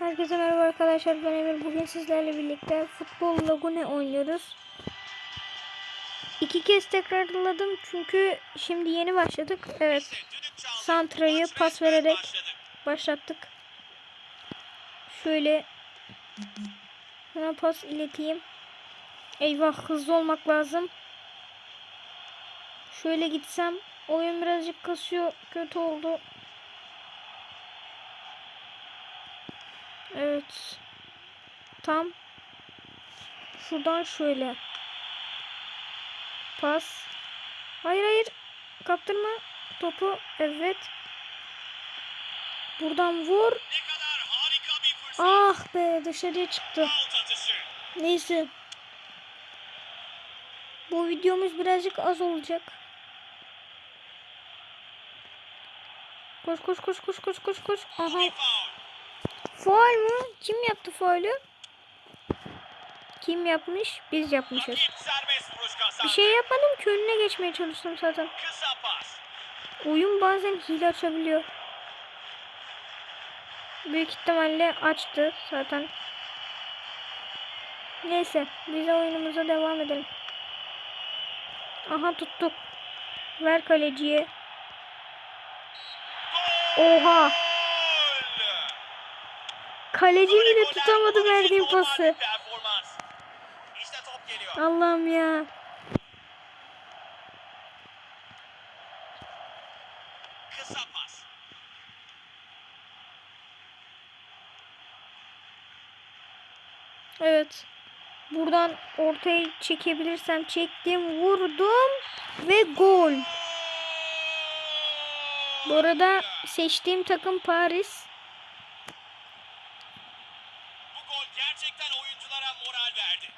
Herkese merhaba arkadaşlar ben Emir. Bugün sizlerle birlikte futbol lagune oynuyoruz. İki kez tekrarladım çünkü şimdi yeni başladık. Evet. Santra'yı pas vererek başlattık. Şöyle sana pas ileteyim. Eyvah hızlı olmak lazım. Şöyle gitsem oyun birazcık kasıyor. Kötü oldu. Evet. Tam şuradan şöyle. Pas. Hayır hayır. Kaptırma topu. Evet. Buradan vur. Ah be dışarıya çıktı. Neyse. Bu videomuz birazcık az olacak. Koş koş koş koş koş koş koş. Aha. Faul mü? Kim yaptı faulü? Kim yapmış? Biz yapmışız. Bir şey yapmadım ki önüne geçmeye çalıştım zaten. Oyun bazen hile açabiliyor. Büyük ihtimalle açtı zaten. Neyse biz oyunumuza devam edelim. Aha tuttuk. Ver kaleciye. Oha. Kaleci bile tutamadı verdiğim pası. Allah'ım ya. Kısa pas. Evet. Buradan ortaya çekebilirsem çektim, vurdum ve gol. Bu arada seçtiğim takım Paris. Bu gol gerçekten oyunculara moral verdi.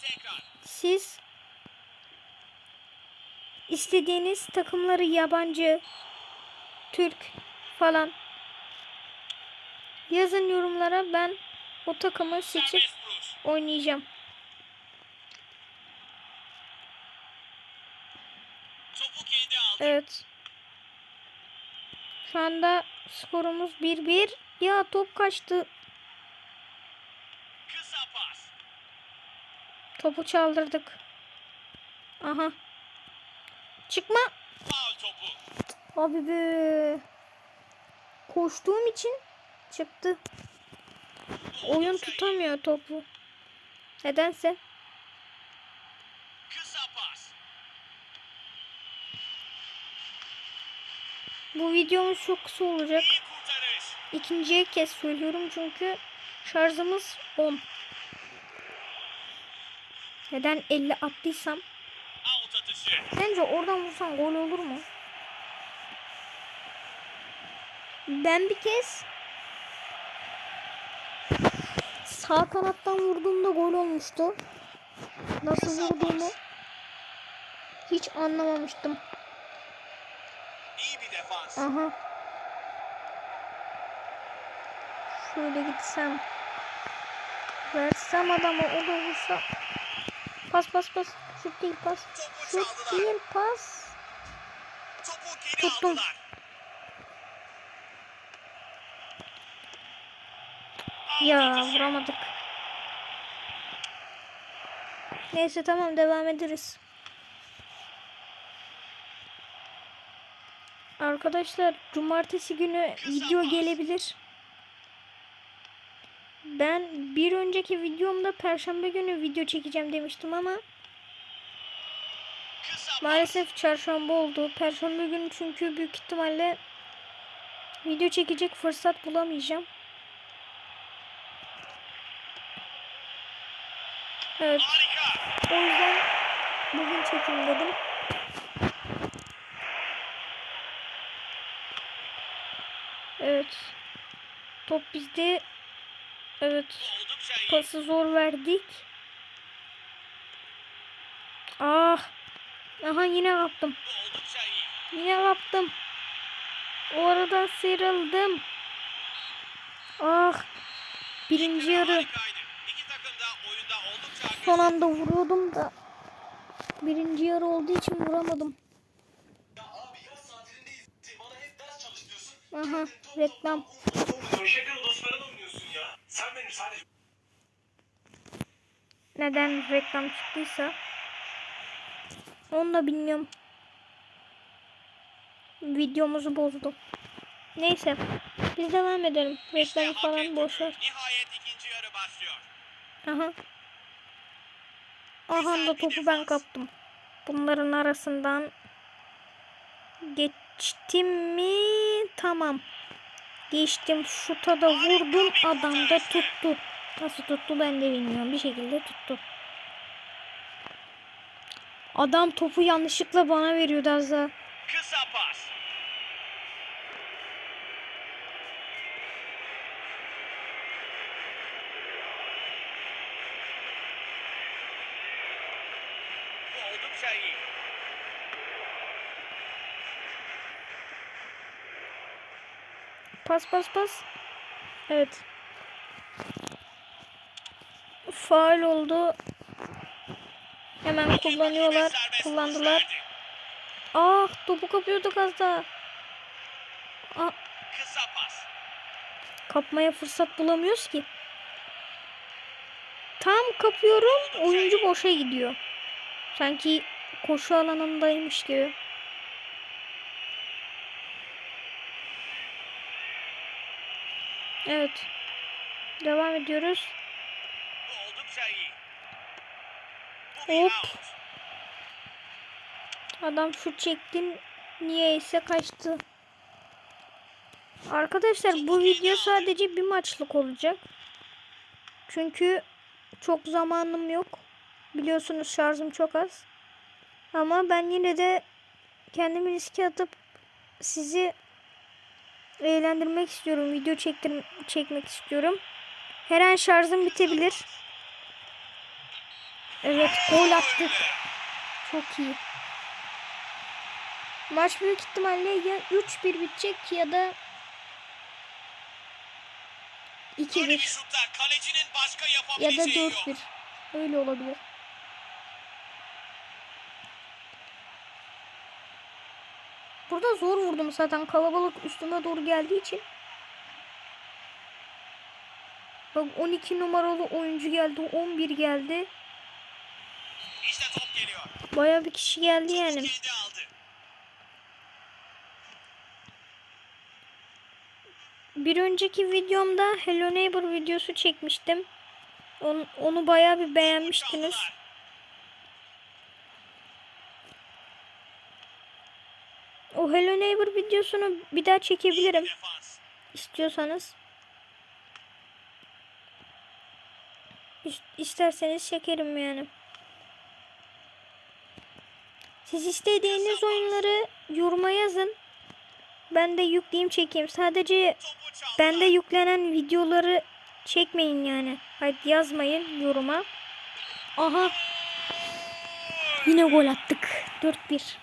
Tekrar. Siz istediğiniz takımları yabancı, Türk falan yazın yorumlara ben o takımı seçip oynayacağım. Evet. Şu anda skorumuz 1-1. Ya top kaçtı. Kısa pas. Topu çaldırdık. Aha. Çıkma. Abi be. Koştuğum için çıktı. Oyun tutamıyor topu. Nedense. Bu videomuz çok kısa olacak. İkinciye kez söylüyorum çünkü şarjımız 10. Neden 50 attıysam. Sence oradan vursan gol olur mu? Ben bir kez sağ kanattan vurduğumda gol olmuştu. Nasıl vurduğumu hiç anlamamıştım. İyi bir defans. Aha. Şöyle gitsem. Versem adamı o da vursa. Pas pas pas. Şut değil pas. Şut değil pas. Tuttum. Ya vuramadık. Neyse tamam devam ederiz. Arkadaşlar cumartesi günü video gelebilir. Ben bir önceki videomda perşembe günü video çekeceğim demiştim ama maalesef çarşamba oldu. Perşembe günü çünkü büyük ihtimalle video çekecek fırsat bulamayacağım. Evet. O yüzden bugün çekeyim dedim. Evet. Top bizde. Evet. Pası zor verdik. Ah. Aha yine kaptım. Yine kaptım. O arada sıyrıldım. Ah. Birinci yarı. Son anda vuruyordum da. Birinci yarı olduğu için vuramadım. Aha reklam. Ya. Sen benim sadece Neden reklam çıktıysa. Onu da bilmiyorum. Videomuzu bozdu. Neyse. Biz devam edelim. Reklamı falan ettiği. boş ver. Nihayet ikinci yarı başlıyor. Aha. Aha da topu ben kaptım. Bunların arasından geçtim mi? Tamam. Geçtim. Şuta da vurdum. Adam da tuttu. Nasıl tuttu ben de bilmiyorum. Bir şekilde tuttu. Adam topu yanlışlıkla bana veriyordu az daha. Kısa pas. Oldukça iyi. Pas pas pas. Evet. Faul oldu. Hemen kullanıyorlar. Kullandılar. Ah topu kapıyorduk az daha. Ah, kapmaya fırsat bulamıyoruz ki. Tam kapıyorum. Oyuncu boşa gidiyor. Sanki koşu alanındaymış gibi. Evet. Devam ediyoruz. Hop. Adam şut çektin niyeyse kaçtı. Arkadaşlar bu video sadece bir maçlık olacak. Çünkü çok zamanım yok. Biliyorsunuz şarjım çok az. Ama ben yine de kendimi riske atıp sizi eğlendirmek istiyorum. Video çektir çekmek istiyorum. Her an şarjım bitebilir. Evet gol attık. Çok iyi. Maç büyük ihtimalle ya 3-1 bitecek ya da Böyle bir 2-1 şutta kalecinin başka ya da yapabileceği 4-1. yok. Öyle olabilir. Burada zor vurdum zaten kalabalık üstüme doğru geldiği için. Bak 12 numaralı oyuncu geldi, 11 geldi. İşte top geliyor. Baya bir kişi geldi yani. Bir önceki videomda Hello Neighbor videosu çekmiştim. Onu, onu bayağı bir beğenmiştiniz. O Hello Neighbor videosunu bir daha çekebilirim istiyorsanız. İs- İsterseniz çekerim yani. Siz istediğiniz oyunları yoruma yazın. Ben de yükleyeyim çekeyim. Sadece bende yüklenen videoları çekmeyin yani. Hayır yazmayın yoruma. Aha. Yine gol attık. 4-1.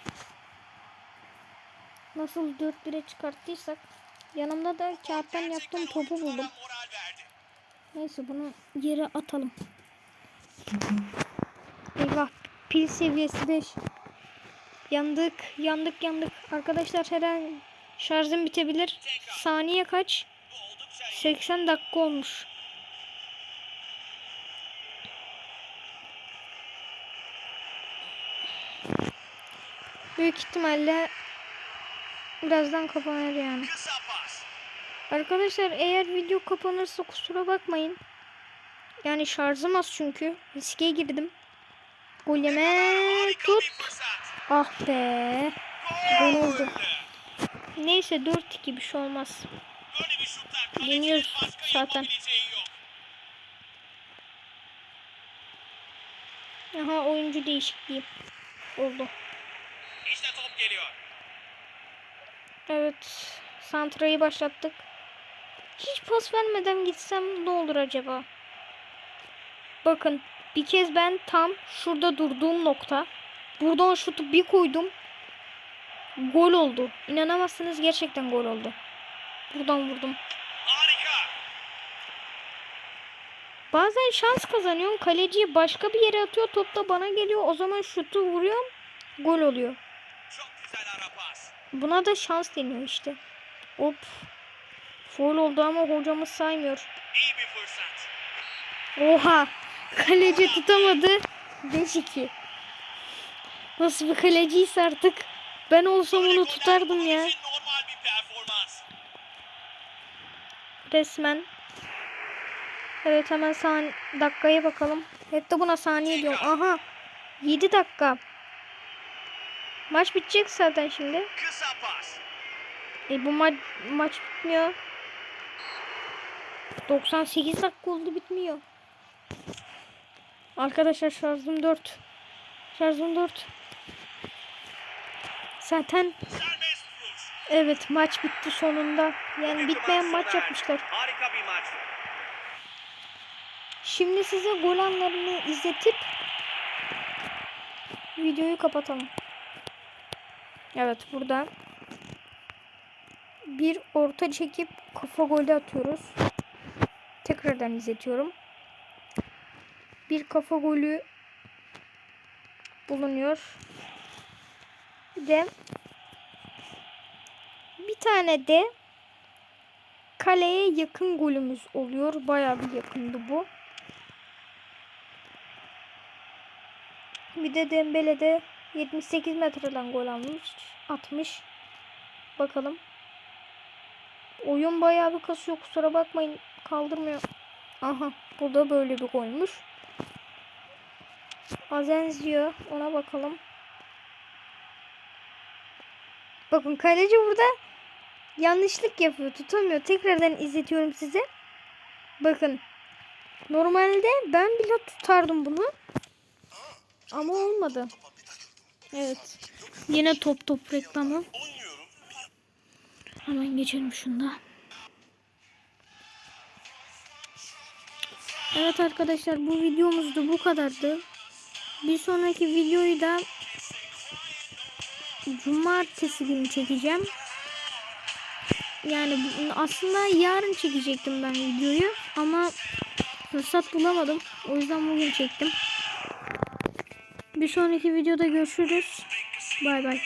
Nasıl 4-1'e çıkarttıysak. Yanımda da kağıttan yaptığım topu buldum. Neyse bunu yere atalım. Eyvah. Pil seviyesi 5. Yandık. Yandık yandık. Arkadaşlar her an şarjım bitebilir. Saniye kaç? Bu oldukça iyi. 80 dakika olmuş. Büyük ihtimalle birazdan kapanır yani. Arkadaşlar eğer video kapanırsa kusura bakmayın. Yani şarjım az çünkü. Riske girdim. Gol yeme Harika tut. Ah be. Gol oldu. Neyse 4-2 bir şey olmaz. Yeniyoruz zaten. Aha oyuncu değişikliği oldu. İşte top geliyor. Evet. Santra'yı başlattık. Hiç pas vermeden gitsem ne olur acaba? Bakın bir kez ben tam şurada durduğum nokta. Buradan şutu bir koydum. Gol oldu. İnanamazsınız gerçekten gol oldu. Buradan vurdum. Harika. Bazen şans kazanıyorum. Kaleciyi başka bir yere atıyor. Top da bana geliyor. O zaman şutu vuruyorum. Gol oluyor. Çok güzel ara pas. Buna da şans deniyor işte. Hop. Foul oldu ama hocamız saymıyor. Oha. Kaleci tutamadı. 5-2. Nasıl bir kaleciyse artık. Ben olsam onu tutardım ya. Resmen. Evet hemen san dakikaya bakalım. Hep de buna saniye diyorum. Aha. 7 dakika. Maç bitecek zaten şimdi. Kısa pas. E bu ma maç bitmiyor. 98 dakika oldu bitmiyor. Arkadaşlar şarjım 4. Şarjım 4. Zaten evet maç bitti sonunda. Yani bitmeyen maç maç yapmışlar. Harika bir maçtı. Şimdi size gol anlarını izletip videoyu kapatalım. Evet burada bir orta çekip kafa golü atıyoruz. Tekrardan izletiyorum. Bir kafa golü bulunuyor. Bir de bir tane de kaleye yakın golümüz oluyor. Bayağı bir yakındı bu. Bir de Dembele de 78 metreden gol almış. Atmış. Bakalım. Oyun bayağı bir kasıyor. Kusura bakmayın. Kaldırmıyor. Aha. Bu da böyle bir golmüş. Azenzio. Ona bakalım. Bakın kaleci burada yanlışlık yapıyor. Tutamıyor. Tekrardan izletiyorum size. Bakın. Normalde ben bile tutardım bunu. Ama olmadı. Evet. Yine top top reklamı. Hemen geçelim şunda. Evet arkadaşlar bu videomuz da bu kadardı. Bir sonraki videoyu da cumartesi günü çekeceğim. Yani aslında yarın çekecektim ben videoyu ama fırsat bulamadım. O yüzden bugün çektim. Bir sonraki videoda görüşürüz. Bay bay.